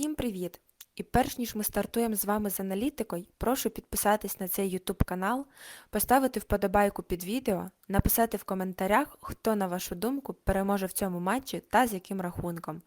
Всім привіт! І перш ніж ми стартуємо з вами з аналітикою, прошу підписатись на цей YouTube канал, поставити вподобайку під відео, написати в коментарях, хто, на вашу думку, переможе в цьому матчі та з яким рахунком.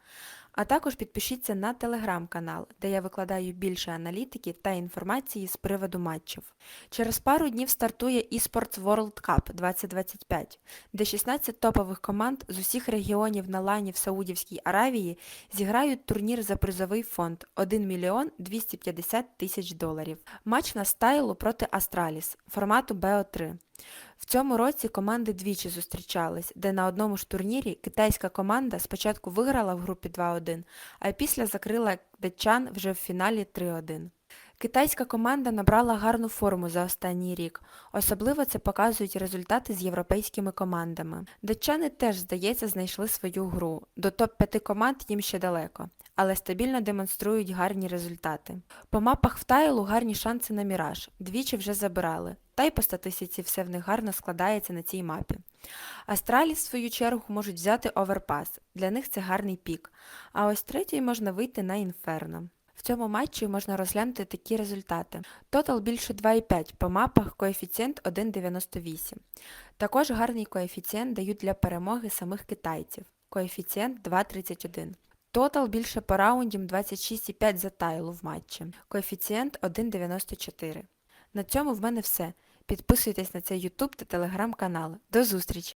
А також підпишіться на телеграм-канал, де я викладаю більше аналітики та інформації з приводу матчів. Через пару днів стартує eSports World Cup 2025, де 16 топових команд з усіх регіонів на лані в Саудівській Аравії зіграють турнір за призовий фонд 1 мільйон 250 тисяч доларів. Матч на стайлу проти Астраліс, формату BO3. В цьому році команди двічі зустрічались, де на одному ж турнірі китайська команда спочатку виграла в групі 2-1, а після закрила датчан вже в фіналі 3-1. Китайська команда набрала гарну форму за останній рік, особливо це показують результати з європейськими командами. Датчани теж, здається, знайшли свою гру. До топ-5 команд їм ще далеко, але стабільно демонструють гарні результати. По мапах в тайлу гарні шанси на міраж, двічі вже забирали, та й по статистиці все в них гарно складається на цій мапі. Астраліс, в свою чергу, можуть взяти оверпас, для них це гарний пік, а ось третій можна вийти на інферно. В цьому матчі можна розглянути такі результати. Тотал більше 2,5 по мапах, коефіцієнт 1,98. Також гарний коефіцієнт дають для перемоги самих китайців. Коефіцієнт 2,31. Тотал більше по раундів 26,5 за тайлу в матчі. Коефіцієнт 1,94. На цьому в мене все. Підписуйтесь на цей YouTube та телеграм канал. До зустрічі!